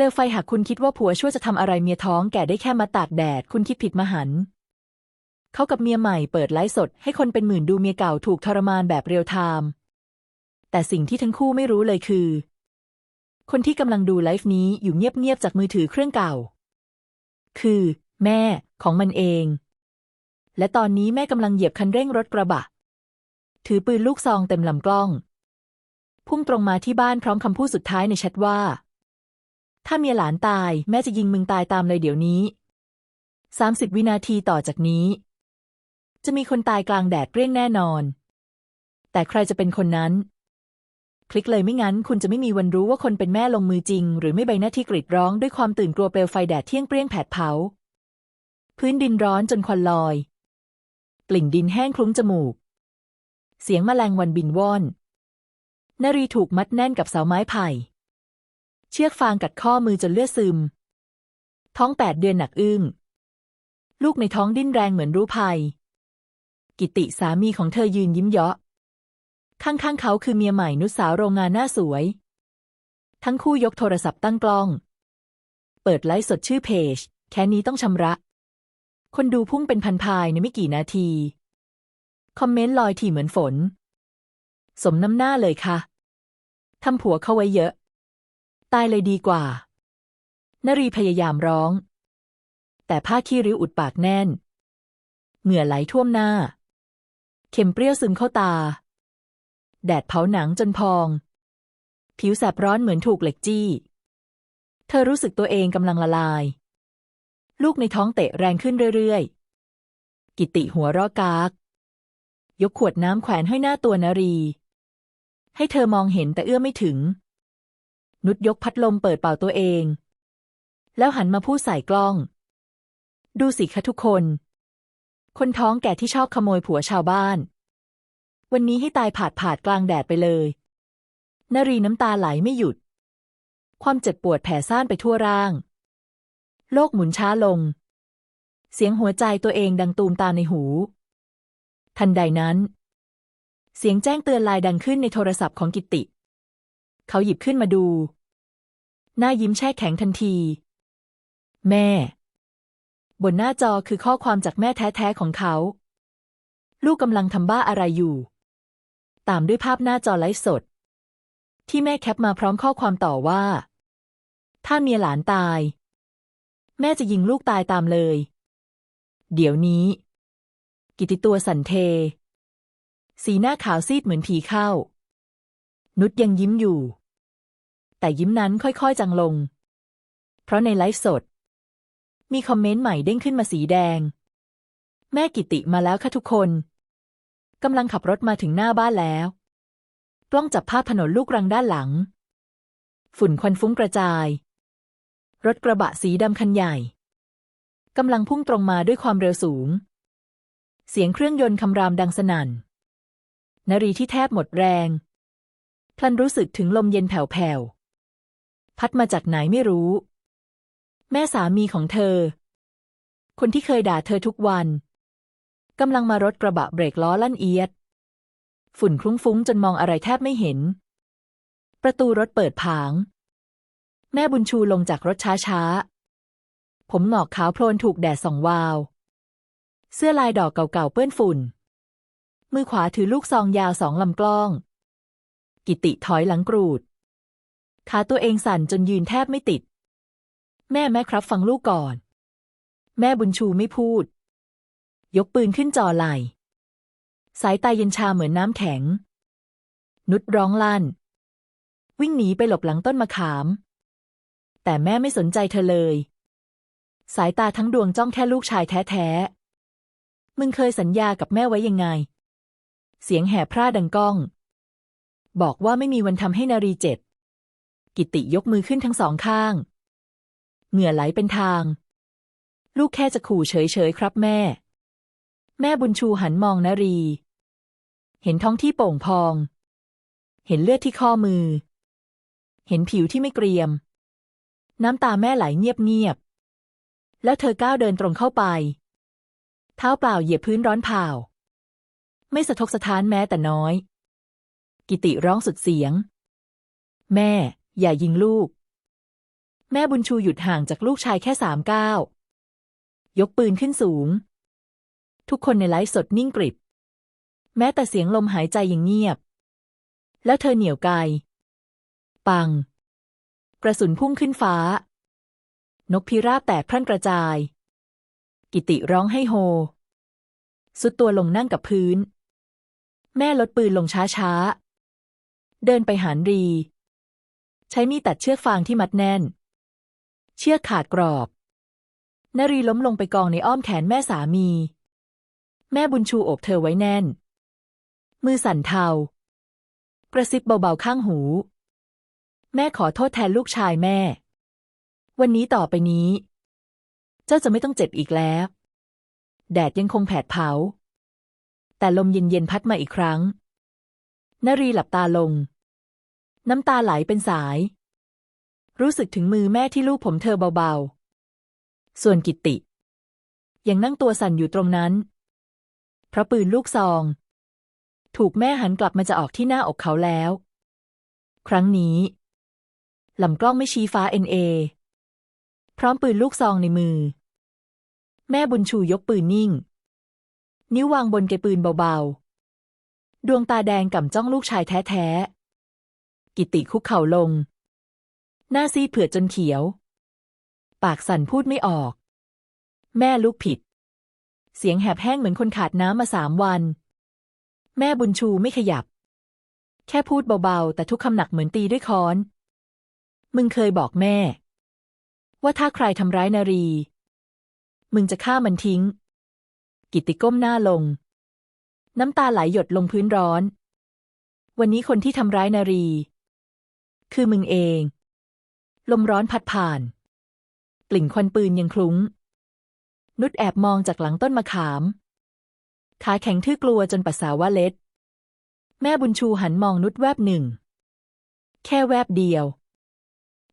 ลวไฟหากคุณคิดว่าผัวชั่วจะทำอะไรเมียท้องแก่ได้แค่มาตากแดด คุณคิดผิดมหันเขากับเมียใหม่เปิดไลฟ์สด ให้คนเป็นหมื่นดูเมียเก่าถูกทรมานแบบเรียลไทม์แต่สิ่งที่ทั้งคู่ไม่รู้เลยคือ คนที่กำลังดูไลฟ์นี้อยู่เงียบๆจากมือถือเครื่องเก่า คือ แม่ของมันเอง และตอนนี้แม่กำลังเหยียบคันเร่งรถกระบะ ถือปืนลูกซองเต็มลำกล้อง พุ่งตรงมาที่บ้านพร้อมคำพูดสุดท้ายในแชทว่า ถ้าเมียหลานตายแม่จะยิงมึงตายตามเลยเดี๋ยวนี้สามสิบวินาทีต่อจากนี้ จะมีคนตายกลางแดดเปรี้ยงแน่นอน แต่ใครจะเป็นคนนั้น คลิกเลยไม่งั้น คุณจะไม่มีวันรู้ว่าคนเป็นแม่ลงมือจริง หรือไม่ใบหน้าที่กรีดร้องด้วยความตื่นกลัวเปลวไฟแดดเที่ยงเปรี้ยงแผดเผา พื้นดินร้อนจนควันลอย กลิ่นดินแห้งคลุ้งจมูก เสียงแมลงวันบินว่อนนารีถูกมัดแน่นกับเสาไม้ไผ่ เชือกฟางกัดข้อมือจนเลือดซึม ท้องแปดเดือนหนักอึ้ง ลูกในท้องดิ้นแรงเหมือนรู้ภัย กิติสามีของเธอยืนยิ้มเยาะ ข้างๆเขาคือเมียใหม่นุสาวโรงงานหน้าสวย ทั้งคู่ยกโทรศัพท์ตั้งกล้อง เปิดไลฟ์สดชื่อเพจ แค่นี้ต้องชำระ คนดูพุ่งเป็นพันพายในไม่กี่นาที คอมเมนต์ลอยถี่เหมือนฝน สมน้ำหน้าเลยค่ะทำผัวเข้าไว้เยอะ ตายเลยดีกว่า นรีพยายามร้อง แต่ผ้าขี้ริ้วอุดปากแน่น เหงื่อไหลท่วมหน้า เข็มเปรี้ยวซึมเข้าตา แดดเผาหนังจนพอง ผิวแสบร้อนเหมือนถูกเหล็กจี้ เธอรู้สึกตัวเองกำลังละลาย ลูกในท้องเตะแรงขึ้นเรื่อยๆ กิติหัวเราะกาก ยกขวดน้ำแขวนให้หน้าตัวนารี ให้เธอมองเห็นแต่เอื้อไม่ถึง นุชยกพัดลมเปิดเป่าตัวเอง แล้วหันมาพูดใส่กล้อง ดูสิคะทุกคน คนท้องแก่ที่ชอบขโมยผัวชาวบ้าน วันนี้ให้ตายผาดผาดกลางแดดไปเลยนรีน้ำตาไหลไม่หยุด ความเจ็บปวดแผ่ซ่านไปทั่วร่าง โลกหมุนช้าลง เสียงหัวใจตัวเองดังตูมตามในหู ทันใดนั้น เสียงแจ้งเตือนลายดังขึ้นในโทรศัพท์ของกิตติ เขาหยิบขึ้นมาดู หน้ายิ้มแช่แข็งทันที แม่ บนหน้าจอคือข้อความจากแม่แท้ๆของเขา ลูกกำลังทำบ้าอะไรอยู่ ตามด้วยภาพหน้าจอไลฟ์สด ที่แม่แคปมาพร้อมข้อความต่อว่า ถ้าเมียหลานตาย แม่จะยิงลูกตายตามเลย เดี๋ยวนี้ กิติตัวสันเท สีหน้าขาวซีดเหมือนผีเข้านุชยังยิ้มอยู่ แต่ยิ้มนั้นค่อยๆจางลง เพราะในไลฟ์สด มีคอมเมนต์ใหม่เด้งขึ้นมาสีแดง แม่กิติมาแล้วค่ะทุกคนกำลังขับรถมาถึงหน้าบ้านแล้ว กล้องจับภาพถนนลูกรังด้านหลัง ฝุ่นควันฟุ้งกระจาย รถกระบะสีดำคันใหญ่กำลังพุ่งตรงมาด้วยความเร็วสูง เสียงเครื่องยนต์คำรามดังสนั่นนรีที่แทบหมดแรง พลันรู้สึกถึงลมเย็นแผ่วๆ พัดมาจากไหนไม่รู้ แม่สามีของเธอ คนที่เคยด่าเธอทุกวันกำลังมารถกระบะเบรกล้อลั่นเอียด ฝุ่นคลุ้งฟุ้งจนมองอะไรแทบไม่เห็น ประตูรถเปิดผาง แม่บุญชูลงจากรถช้าๆ ผมหงอกขาวโพลนถูกแดดส่องวาว เสื้อลายดอกเก่าๆเปื้อนฝุ่น มือขวาถือลูกซองยาวสองลำกล้อง กิติถอยหลังกรูด ขาตัวเองสั่นจนยืนแทบไม่ติด แม่แม่ครับฟังลูกก่อน แม่บุญชูไม่พูด ยกปืนขึ้นจ่อไหลสายตาเย็นชาเหมือนน้ำแข็ง นุชร้องลั่น วิ่งหนีไปหลบหลังต้นมะขาม แต่แม่ไม่สนใจเธอเลย สายตาทั้งดวงจ้องแค่ลูกชายแท้ๆ มึงเคยสัญญากับแม่ไว้ยังไง เสียงแห่พร่าดังก้อง บอกว่าไม่มีวันทำให้นารีเจ็บ กิติยกมือขึ้นทั้งสองข้าง เหงื่อไหลเป็นทาง ลูกแค่จะขู่เฉยๆครับแม่ แม่บุญชูหันมองนารี เห็นท้องที่โป่งพอง เห็นเลือดที่ข้อมือ เห็นผิวที่ไม่เกรียม น้ำตาแม่ไหลเงียบๆ แล้วเธอก้าวเดินตรงเข้าไป เท้าเปล่าเหยียบพื้นร้อนเผาไม่สะทกสะท้านแม้แต่น้อย กิติร้องสุดเสียง แม่ อย่ายิงลูก แม่บุญชูหยุดห่างจากลูกชายแค่สามก้าวยกปืนขึ้นสูง ทุกคนในไลฟ์สดนิ่งกริบ แม้แต่เสียงลมหายใจยังเงียบ แล้วเธอเหนียวไกปัง กระสุนพุ่งขึ้นฟ้า นกพิราบแตกพรั่นกระจาย กิติร้องให้โฮ สุดตัวลงนั่งกับพื้น แม่ลดปืนลงช้าๆ เดินไปหานรี ใช้มีดตัดเชือกฟางที่มัดแน่น เชือกขาดกรอบนรีล้มลงไปกองในอ้อมแขนแม่สามี แม่บุญชูโอบเธอไว้แน่น มือสั่นเทากระซิบเบาๆข้างหู แม่ขอโทษแทนลูกชายแม่ วันนี้ต่อไปนี้ เจ้าจะไม่ต้องเจ็บอีกแล้ว แดดยังคงแผดเผา แต่ลมเย็นๆพัดมาอีกครั้งนรีหลับตาลง น้ำตาไหลเป็นสาย รู้สึกถึงมือแม่ที่ลูบผมเธอเบาๆ ส่วนกิตติ ยังนั่งตัวสั่นอยู่ตรงนั้น เพราะปืนลูกซอง ถูกแม่หันกลับมาจะออกที่หน้าอกเขาแล้ว ครั้งนี้ลำกล้องไม่ชี้ฟ้าเอ็นเอพร้อมปืนลูกซองในมือ แม่บุญชูยกปืนนิ่ง นิ้ววางบนเกปืนเบาๆ ดวงตาแดงก่ำจ้องลูกชายแท้ๆ กิติคุกเข่าลง หน้าซีเผือดจนเขียว ปากสั่นพูดไม่ออก แม่ลูกผิด เสียงแหบแห้งเหมือนคนขาดน้ำมาสามวัน แม่บุญชูไม่ขยับ แค่พูดเบาๆ แต่ทุกคำหนักเหมือนตีด้วยค้อน มึงเคยบอกแม่ ว่าถ้าใครทำร้ายนารี มึงจะฆ่ามันทิ้ง กิตติก้มหน้าลง น้ำตาไหลหยดลงพื้นร้อนวันนี้คนที่ทำร้ายนารี คือมึงเอง ลมร้อนพัดผ่าน กลิ่นควันปืนยังคลุ้ง นุชแอบมองจากหลังต้นมะขาม ขาแข็งทื่อกลัวจนปัสสาวะเล็ด แม่บุญชูหันมองนุชแวบหนึ่ง แค่แวบเดียว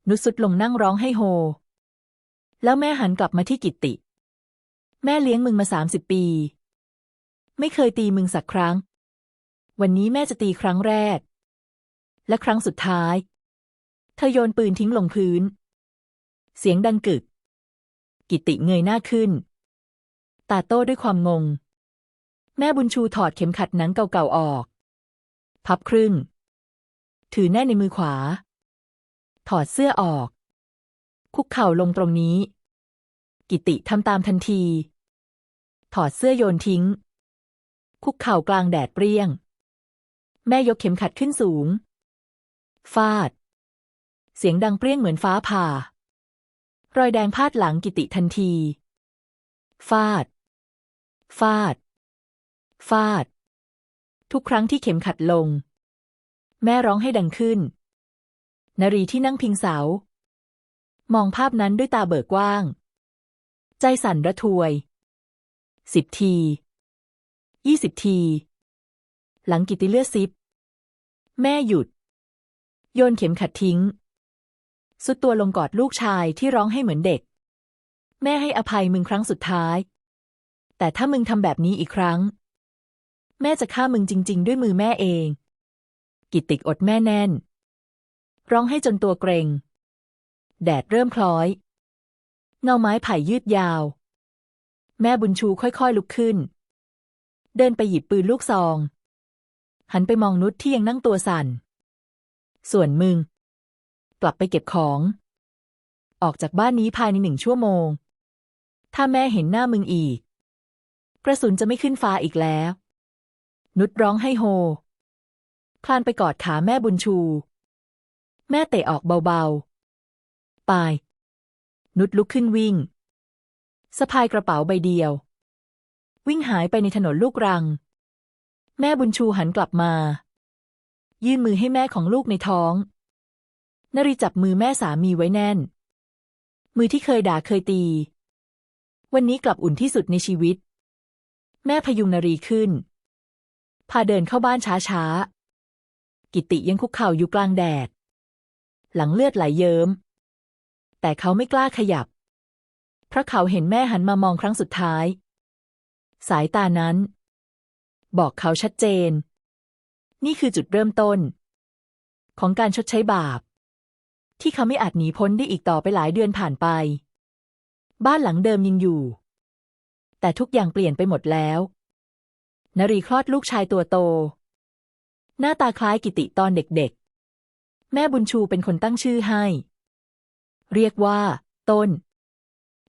นุชสุดลงนั่งร้องให้โฮ แล้วแม่หันกลับมาที่กิตติแม่เลี้ยงมึงมาสามสิบปี ไม่เคยตีมึงสักครั้ง วันนี้แม่จะตีครั้งแรกและครั้งสุดท้าย เธอโยนปืนทิ้งลงพื้น เสียงดังกึก กิติเงยหน้าขึ้น ตาโต้ด้วยความงง แม่บุญชูถอดเข็มขัดหนังเก่าๆออก พับครึ่ง ถือแน่ในมือขวา ถอดเสื้อออก คุกเข่าลงตรงนี้ กิติทำตามทันที ถอดเสื้อโยนทิ้ง คุกเข่ากลางแดดเปรี้ยง แม่ยกเข็มขัดขึ้นสูง ฟาด เสียงดังเปรี้ยงเหมือนฟ้าผ่า รอยแดงพาดหลังกิติทันที ฟาด ฟาด ฟาด ทุกครั้งที่เข็มขัดลง แม่ร้องให้ดังขึ้น นรีที่นั่งพิงเสา มองภาพนั้นด้วยตาเบิกกว้าง ใจสั่นระทวย สิบที ยี่สิบที หลังกิติเลือดซิบ แม่หยุด โยนเข็มขัดทิ้ง สุดตัวลงกอดลูกชายที่ร้องให้เหมือนเด็ก แม่ให้อภัยมึงครั้งสุดท้าย แต่ถ้ามึงทำแบบนี้อีกครั้ง แม่จะฆ่ามึงจริง ๆ ด้วยมือแม่เอง กิตติกอดแม่แน่น ร้องให้จนตัวเกรง แดดเริ่มคล้อย เงาไม้ไผ่ยืดยาว แม่บุญชูค่อยๆลุกขึ้น เดินไปหยิบปืนลูกซอง หันไปมองนุชที่ยังนั่งตัวสั่น ส่วนมึง กลับไปเก็บของ ออกจากบ้านนี้ภายในหนึ่งชั่วโมง ถ้าแม่เห็นหน้ามึงอีก กระสุนจะไม่ขึ้นฟ้าอีกแล้ว นุชร้องให้โฮ คลานไปกอดขาแม่บุญชู แม่เตะออกเบาๆปายนุชลุกขึ้นวิ่ง สะพายกระเป๋าใบเดียว วิ่งหายไปในถนนลูกรัง แม่บุญชูหันกลับมา ยื่นมือให้แม่ของลูกในท้อง นริจับมือแม่สามีไว้แน่น มือที่เคยด่าเคยตี วันนี้กลับอุ่นที่สุดในชีวิต แม่พยุงนรีขึ้น พาเดินเข้าบ้านช้าๆ กิติยังคุกเข่าอยู่กลางแดด หลังเลือดไหลเยิ้ม แต่เขาไม่กล้าขยับ เพราะเขาเห็นแม่หันมามองครั้งสุดท้าย สายตานั้น บอกเขาชัดเจน นี่คือจุดเริ่มต้น ของการชดใช้บาป ที่เขาไม่อาจหนีพ้นได้อีกต่อไปหลายเดือนผ่านไป บ้านหลังเดิมยังอยู่ แต่ทุกอย่างเปลี่ยนไปหมดแล้วนรีคลอดลูกชายตัวโต หน้าตาคล้ายกิติตอนเด็กๆ แม่บุญชูเป็นคนตั้งชื่อให้ เรียกว่า ต้น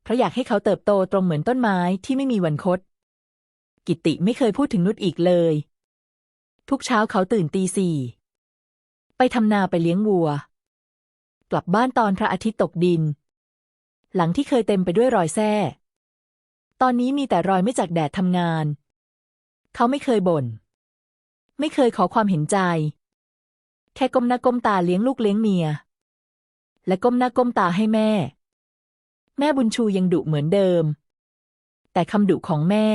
เพราะอยากให้เขาเติบโตตรงเหมือนต้นไม้ที่ไม่มีวันคดกิติไม่เคยพูดถึงนุชอีกเลย ทุกเช้าเขาตื่นตีสี่ ไปทำนาไปเลี้ยงวัว กลับบ้านตอนพระอาทิตย์ตกดิน หลังที่เคยเต็มไปด้วยรอยแส้ตอนนี้มีแต่รอยไม่จากแดดทำงาน เขาไม่เคยบน่น ไม่เคยขอความเห็นใจ แค่ก้มหน้าก้มตาเลี้ยงลูกเลี้ยงเมีย และก้มหน้าก้มตาให้แม่ แม่บุญชูยังดุเหมือนเดิม แต่คำดุของแม่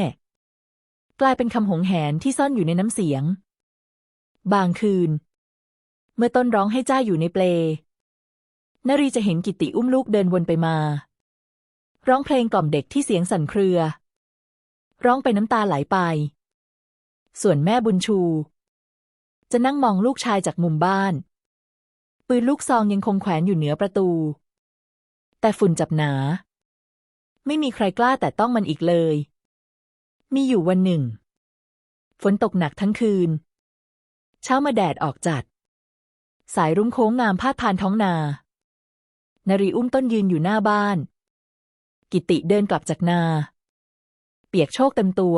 กลายเป็นคำหงแหนที่ซ่อนอยู่ในน้ำเสียง บางคืน เมื่อต้นร้องให้จ้าอยู่ในเปล นรีจะเห็นกิติอุ้มลูกเดินวนไปมา ร้องเพลงกล่อมเด็กที่เสียงสั่นเครือ ร้องไปน้ำตาไหลไป ส่วนแม่บุญชู จะนั่งมองลูกชายจากมุมบ้าน ปืนลูกซองยังคงแขวนอยู่เหนือประตู แต่ฝุ่นจับหนา ไม่มีใครกล้าแต่ต้องมันอีกเลย มีอยู่วันหนึ่ง ฝนตกหนักทั้งคืน เช้ามาแดดออกจัด สายรุ้งโค้งงามพาดผ่านท้องนา นารีอุ้มต้นยืนอยู่หน้าบ้าน กิติเดินกลับจากนา เปียกโชกเต็มตัว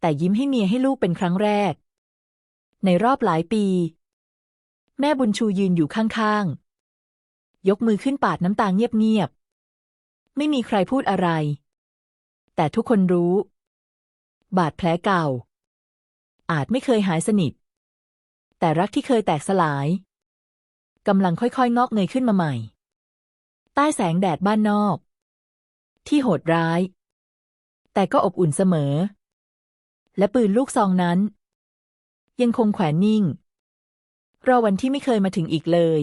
แต่ยิ้มให้เมียให้ลูกเป็นครั้งแรก ในรอบหลายปี แม่บุญชูยืนอยู่ข้างๆ ยกมือขึ้นปาดน้ำตาเงียบๆ ไม่มีใครพูดอะไร แต่ทุกคนรู้ บาดแผลเก่า อาจไม่เคยหายสนิท แต่รักที่เคยแตกสลายกำลังค่อยๆ งอกเงยขึ้นมาใหม่ ใต้แสงแดดบ้านนอก ที่โหดร้าย แต่ก็อบอุ่นเสมอ และปืนลูกซองนั้น ยังคงแขวนนิ่ง รอวันที่ไม่เคยมาถึงอีกเลย